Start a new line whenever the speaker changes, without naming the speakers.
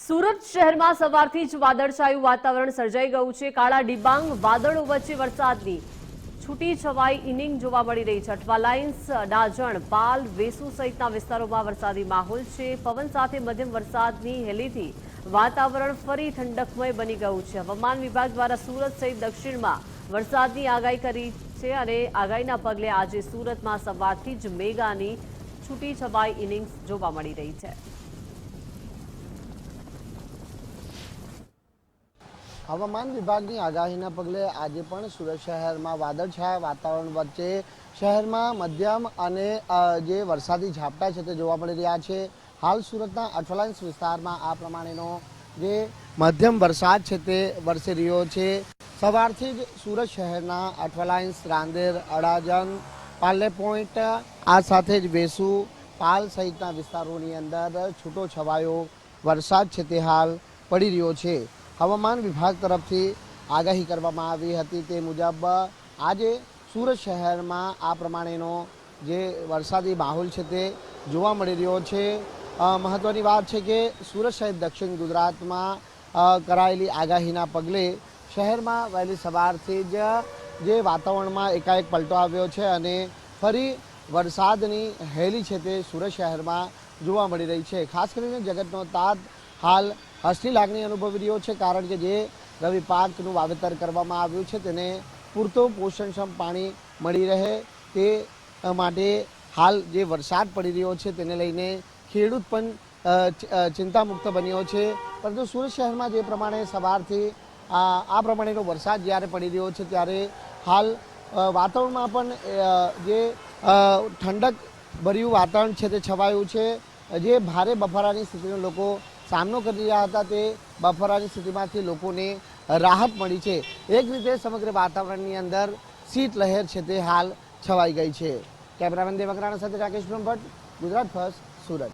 સુરત શહેરમાં સવારથી જ વાદળછાયું વાતાવરણ સર્જાઈ ગયું છે. કાળા ડિબાંગ, વાદળો વચ્ચે વરસાદની છૂટી છવાઈ ઇનિંગ જોવા મળી રહી છે. અઠવા લાઇન્સ ડાજણ, પાલ, વેસુ સહિતના વિસ્તારોમાં વરસાદી માહોલ છે. પવન સાથે મધ્યમ વરસાદની હેલીથી વાતાવરણ ફરી ઠંડકમય બની ગયું છે. હવામાન વિભાગ દ્વારા સુરત સહિત દક્ષિણમાં વરસાદની આગાહી કરી છે અને આગાહીના પગલે આજે સુરતમાં સવારથી જ મેગાની છૂટી છવાઈ ઇનિંગ્સ જોવા મળી રહી છે.
હવામાન વિભાગની આગાહીના પગલે આજે પણ સુરત શહેરમાં વાદળછાયા વાતાવરણ વચ્ચે શહેરમાં મધ્યમ અને જે વરસાદી ઝાપટા છે તે જોવા મળી રહ્યા છે. હાલ સુરતના અઠવાલાઇન્સ વિસ્તારમાં આ પ્રમાણેનો જે મધ્યમ વરસાદ છે તે વરસી રહ્યો છે. સવારથી જ સુરત શહેરના અઠવાલાઇન્સ રાંદેર, અડાજણ પાલે પોઈન્ટ, આ સાથે જ વેસુ, પાલ સહિતના વિસ્તારોની અંદર છૂટો છવાયો વરસાદ છે તે હાલ પડી રહ્યો છે. હવામાન વિભાગ તરફથી આગાહી કરવામાં આવી હતી તે મુજબ, આજે સુરત શહેરમાં આ પ્રમાણેનો જે વરસાદી માહોલ છે તે જોવા મળી રહ્યો છે. મહત્ત્વની વાત છે કે સુરત શહેર દક્ષિણ ગુજરાતમાં કરાયેલી આગાહીના પગલે શહેરમાં વહેલી સવારથી જ જે વાતાવરણમાં એકાએક પલટો આવ્યો છે અને ફરી વરસાદની હેલી છે તે સુરત શહેરમાં જોવા મળી રહી છે. ખાસ કરીને જગતનો તાત હાલ હસની લાગણી અનુભવી રહ્યો છે કારણ કે જે રવિ પાકનું વાવેતર કરવામાં આવ્યું છે તેને પૂરતો પોષણક્ષમ પાણી મળી રહે તે માટે હાલ જે વરસાદ પડી રહ્યો છે તેને લઈને ખેડૂત પણ ચિંતામુક્ત બન્યો છે. પરંતુ સુરત શહેરમાં જે પ્રમાણે સવારથી આ પ્રમાણેનો વરસાદ જ્યારે પડી રહ્યો છે ત્યારે હાલ વાતાવરણમાં પણ જે ઠંડક ભર્યું વાતાવરણ છે તે છવાયું છે. જે ભારે બફારાની સ્થિતિનો લોકો સામનો કરી રહ્યા હતા તે બફારાની સ્થિતિમાંથી લોકોને રાહત મળી છે. એક રીતે સમગ્ર વાતાવરણની અંદર શીત લહેર છે તે હાલ છવાઈ ગઈ છે. કેમેરામેન દેવકરાણા સાથે રાકેશ બ્રહ્મભટ્ટ, ગુજરાત ફર્સ્ટ, સુરત.